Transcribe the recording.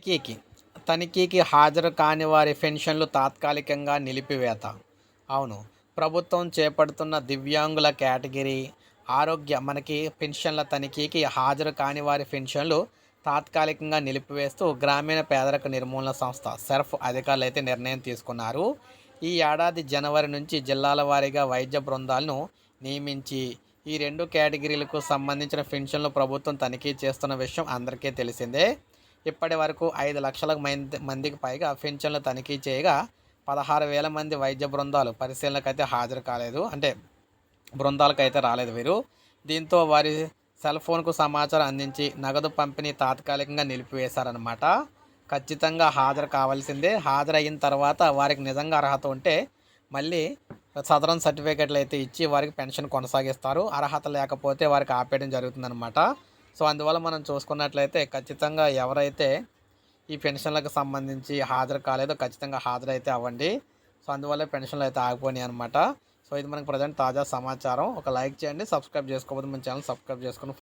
తనిఖీకి తనిఖీకి హాజరు కాని వారి పెన్షన్లు తాత్కాలికంగా నిలిపివేత. అవును ప్రభుత్వం చేపడుతున్న దివ్యాంగుల కేటగిరీ ఆరోగ్య మనకి పెన్షన్ల తనిఖీకి హాజరు కాని వారి పెన్షన్లు తాత్కాలికంగా నిలిపివేస్తూ గ్రామీణ పేదరిక నిర్మూలన సంస్థ సెర్ఫ్ అధికారులు అయితే నిర్ణయం తీసుకున్నారు. ఈ ఏడాది జనవరి నుంచి జిల్లాల వారీగా వైద్య బృందాలను నియమించి ఈ రెండు కేటగిరీలకు సంబంధించిన పెన్షన్లు ప్రభుత్వం తనిఖీ చేస్తున్న విషయం అందరికీ తెలిసిందే. ఇప్పటి వరకు ఐదు లక్షల మందికి పైగా పెన్షన్లు తనిఖీ చేయగా పదహారు వేల మంది వైద్య బృందాలు పరిశీలనకు అయితే హాజరు కాలేదు. అంటే బృందాలకు అయితే రాలేదు వీరు. దీంతో వారి సెల్ ఫోన్కు సమాచారం అందించి నగదు పంపిణీ తాత్కాలికంగా నిలిపివేశారనమాట ఖచ్చితంగా హాజరు కావాల్సిందే. హాజరయిన తర్వాత వారికి నిజంగా అర్హత ఉంటే మళ్ళీ సదరన్ సర్టిఫికేట్లు అయితే ఇచ్చి వారికి పెన్షన్ కొనసాగిస్తారు. అర్హత లేకపోతే వారికి ఆపేయడం జరుగుతుందన్నమాట. సో అందువల్ల మనం చూసుకున్నట్లయితే ఖచ్చితంగా ఎవరైతే ఈ పెన్షన్లకు సంబంధించి హాజరు కాలేదో ఖచ్చితంగా హాజరైతే అవ్వండి. సో అందువల్ల పెన్షన్లు అయితే ఆగిపోయినాయి అనమాట సో ఇది మనకు ప్రజెంట్ తాజా సమాచారం. ఒక లైక్ చేయండి సబ్స్క్రైబ్ చేసుకోకపోతే మన ఛానల్ సబ్స్క్రైబ్ చేసుకుని